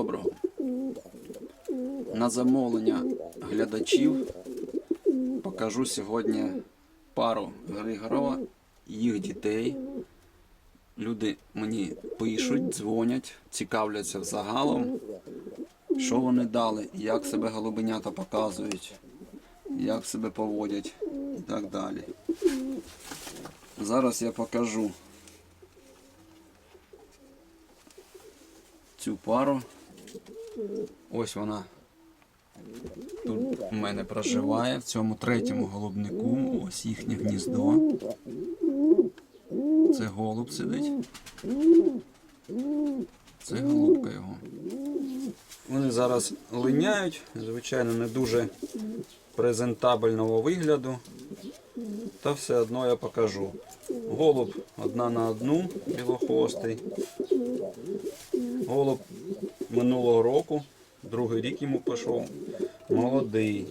доброго. На замовлення глядачів покажу сьогодні пару Григорова, їх дітей. Люди мені пишуть, дзвонять, цікавляться взагалом, що вони дали, як себе голубенята показують, як себе поводять і так далі. Зараз я покажу цю пару. Ось вона тут у мене проживає в цьому третьому голубнику. Ось їхнє гніздо. Це голуб сидить. Це голубка його. Вони зараз линяють, звичайно, не дуже презентабельного вигляду. Та все одно я покажу. Голуб одна на одну, білохвостий. Голуб минулого року, другий рік йому пішов. Молодий.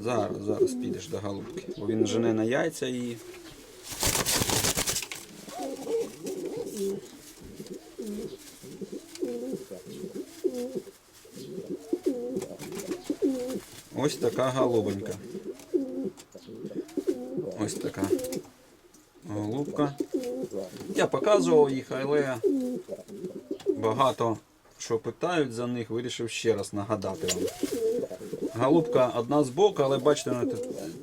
Зараз, зараз підеш до голубки. Бо він жене на яйця її. Ось така голубонька. Ось така голубка. Я показував їх, але багато що питають за них, вирішив ще раз нагадати вам. Голубка одна з боку, але бачите, вона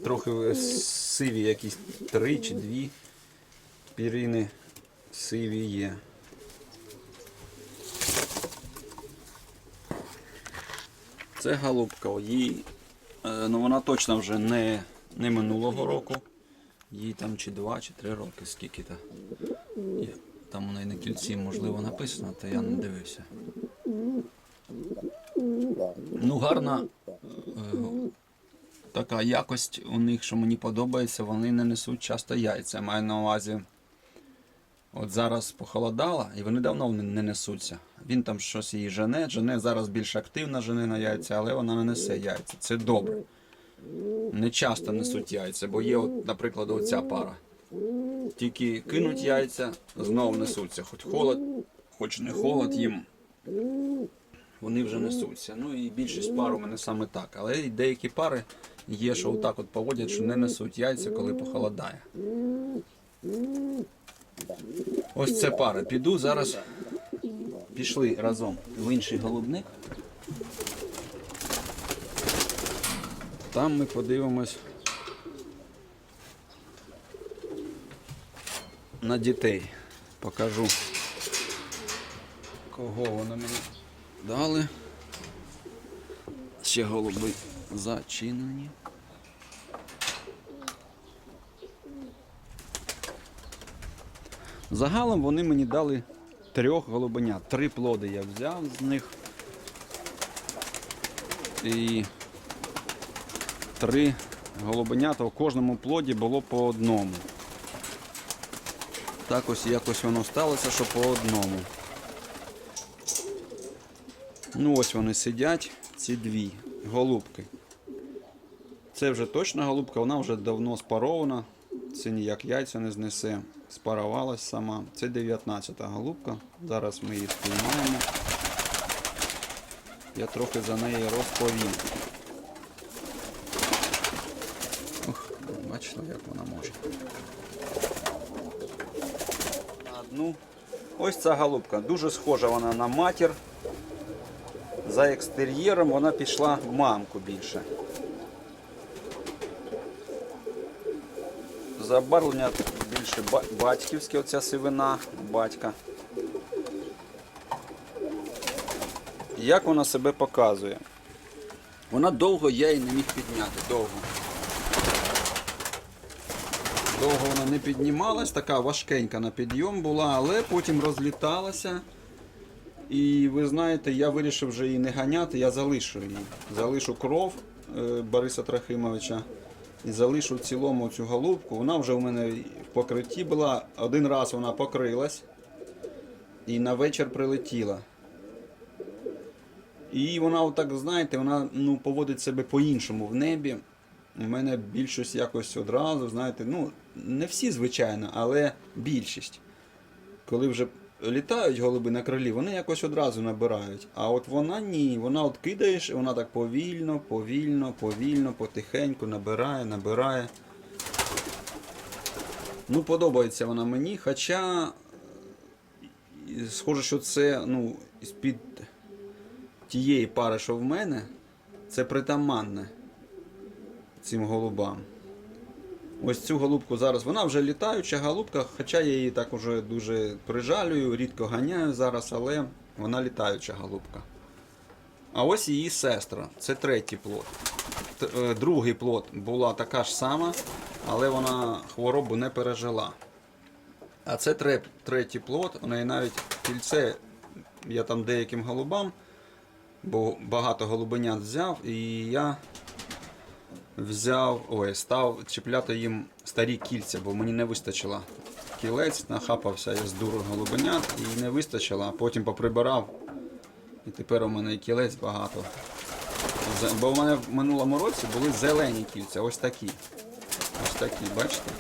трохи сиві, якісь три чи дві пірини сиві є. Це голубка, їй, е, ну вона точно вже не, не минулого року. Їй там чи два, чи три роки, скільки то. Є. Там у неї на кільці, можливо, написано, то я не дивився. Ну, гарна е, така якость у них, що мені подобається, вони не несуть часто яйця. Маю на увазі. От зараз похолодало, і вони давно не несуться. Він там щось її жене, жене зараз більш активна жене на яйця, але вона не несе яйця. Це добре. Не часто несуть яйця, бо є, от, наприклад, оця пара. Тільки кинуть яйця, знову несуться. Хоч холод, хоч не холод їм. Вони вже несуться. Ну і більшість пар у мене саме так. Але і деякі пари є, що отак от поводять, що не несуть яйця, коли похолодає. Ось це пара. Піду зараз. Пішли разом в інший голубник. Там ми подивимось на дітей. Покажу, кого вони мені дали. Ще голуби зачинені. Загалом вони мені дали трьох голубенят. Три плоди я взяв з них. І три голубенята в кожному плоді було по одному. Так ось якось воно сталося, що по одному. Ну ось вони сидять, ці дві голубки. Це вже точна голубка, вона вже давно спарована. Це ніяк яйця не знесе. Спарувалась сама. Це 19-та голубка. Зараз ми її спіймаємо. Я трохи за неї розповім. Ух, бачите, як вона може. На одну. Ось ця голубка. Дуже схожа вона на матір. За екстер'єром вона пішла в мамку більше. Забарвлення більше ба- батьківське, оця сивина, батька. Як вона себе показує? Вона довго я її не міг підняти. Довго. Довго вона не піднімалась, така важкенька на підйом була, але потім розліталася. І ви знаєте, я вирішив вже її не ганяти, я залишу її. Залишу кров е, Бориса Трохимовича і залишу в цілому цю голубку. Вона вже у мене в покритті була. Один раз вона покрилась і на вечір прилетіла. І вона, отак, знаєте, вона ну, поводить себе по-іншому в небі. У мене більшість якось одразу, знаєте, ну, не всі, звичайно, але більшість. Коли вже літають голуби на крилі, вони якось одразу набирають. А от вона ні, вона от кидаєш, і вона так повільно, повільно, повільно, потихеньку набирає, набирає. Ну, подобається вона мені, хоча схоже, що це ну, з-під тієї пари, що в мене, це притаманне цим голубам. Ось цю голубку зараз. Вона вже літаюча голубка, хоча я її так уже дуже прижалюю, рідко ганяю зараз, але вона літаюча голубка. А ось її сестра. Це третій плод. Е, Другий плод була така ж сама, але вона хворобу не пережила. А це треп, третій плод, у неї навіть кільце, я там деяким голубам, бо багато голубенят взяв, і я взяв, ой, став чіпляти їм старі кільця, бо мені не вистачило кілець, нахапався я з дуру голубенят і не вистачило, а потім поприбирав. І тепер у мене і кілець багато. Бо в мене в минулому році були зелені кільця, ось такі. Ось такі, бачите?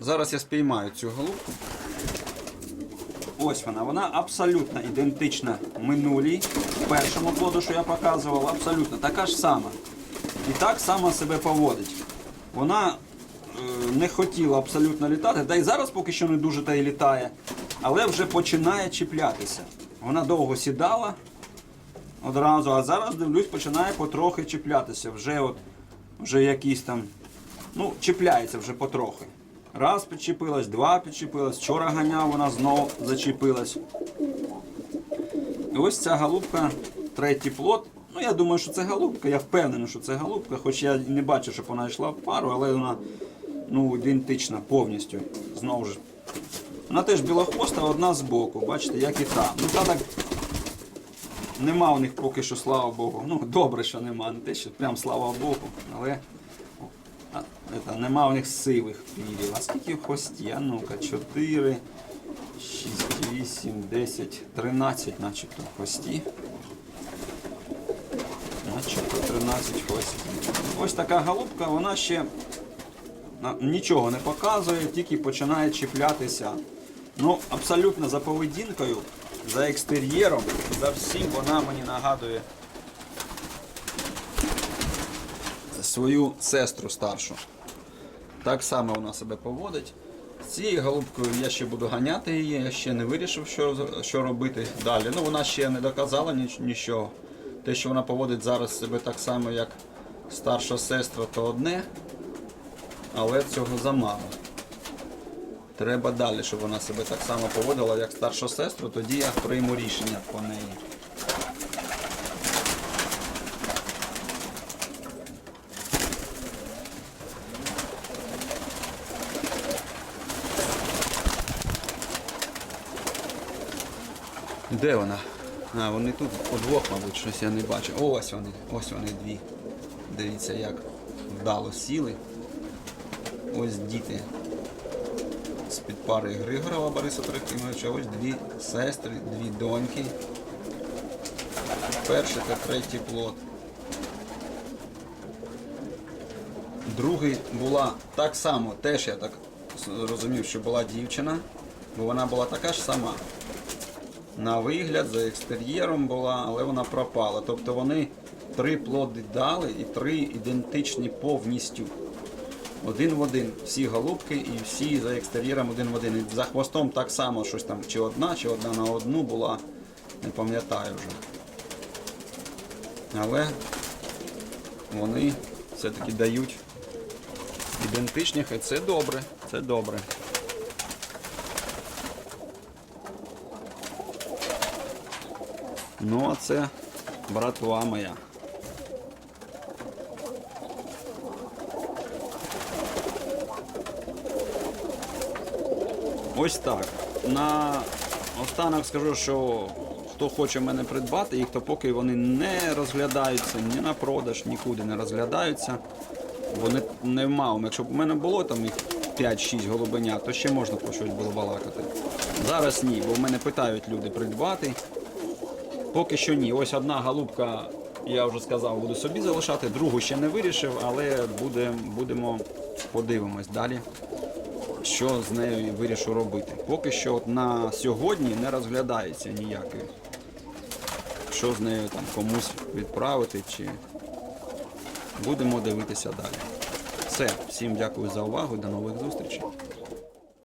Зараз я спіймаю цю голубку. Ось вона, вона абсолютно ідентична минулій, першому плоду, що я показував, абсолютно така ж сама. І так само себе поводить. Вона е, не хотіла абсолютно літати, та й зараз поки що не дуже та й літає, але вже починає чіплятися. Вона довго сідала одразу, а зараз дивлюсь, починає потрохи чіплятися. Вже от вже якісь там, ну, чіпляється вже потрохи. Раз підчепилась, два підчепилась, вчора ганяв, вона знову зачепилась. І ось ця голубка, третій плод. Ну, я думаю, що це голубка, я впевнений, що це голубка, хоч я не бачу, щоб вона йшла в пару, але вона ну, ідентична повністю. Знову ж. Вона теж білохвоста, одна з боку, бачите, як і та. Ну, та так нема у них поки що, слава Богу. Ну, добре, що нема, не те, що прям слава Богу, але это, нема у них сивих пірів. А скільки в хвості? Ну-ка, 4, 6, 8, 10, 13 начебто хвості. Начебто 13 хвостів. Ось така голубка, вона ще нічого не показує, тільки починає чіплятися. Ну, абсолютно за поведінкою, за екстер'єром, за всім вона мені нагадує свою сестру старшу. Так само вона себе поводить. З цією голубкою я ще буду ганяти її, я ще не вирішив, що, що робити далі. Ну, вона ще не доказала ніч- нічого. Те, що вона поводить зараз себе так само, як старша сестра, то одне, але цього замало. Треба далі, щоб вона себе так само поводила, як старша сестра, тоді я прийму рішення по неї. Де вона? А, вони тут подвох, мабуть, щось я не бачу. Ось вони, ось вони дві. Дивіться, як вдало сіли. Ось діти з-під пари Григорова Бориса Трохимовича. Ось дві сестри, дві доньки. Перший та третій плод. Другий була так само, теж я так розумів, що була дівчина, бо вона була така ж сама. На вигляд, за екстер'єром була, але вона пропала. Тобто вони три плоди дали і три ідентичні повністю. Один в один. Всі голубки і всі за екстер'єром один в один. І за хвостом так само щось там, чи одна, чи одна на одну була, не пам'ятаю вже. Але вони все-таки дають ідентичних, і це добре. Це добре. Ну, а це братва моя. Ось так. На останок скажу, що хто хоче мене придбати, їх то поки вони не розглядаються ні на продаж, нікуди не розглядаються. Вони не мав. Якщо б у мене було там їх 5-6 голубенят, то ще можна про щось було балакати. Зараз ні, бо в мене питають люди придбати. Поки що ні. Ось одна голубка, я вже сказав, буду собі залишати, другу ще не вирішив, але буде, будемо подивимось далі. що з нею вирішу робити. Поки що от на сьогодні не розглядається ніякий. Що з нею там комусь відправити чи будемо дивитися далі. Все, всім дякую за увагу, до нових зустрічей.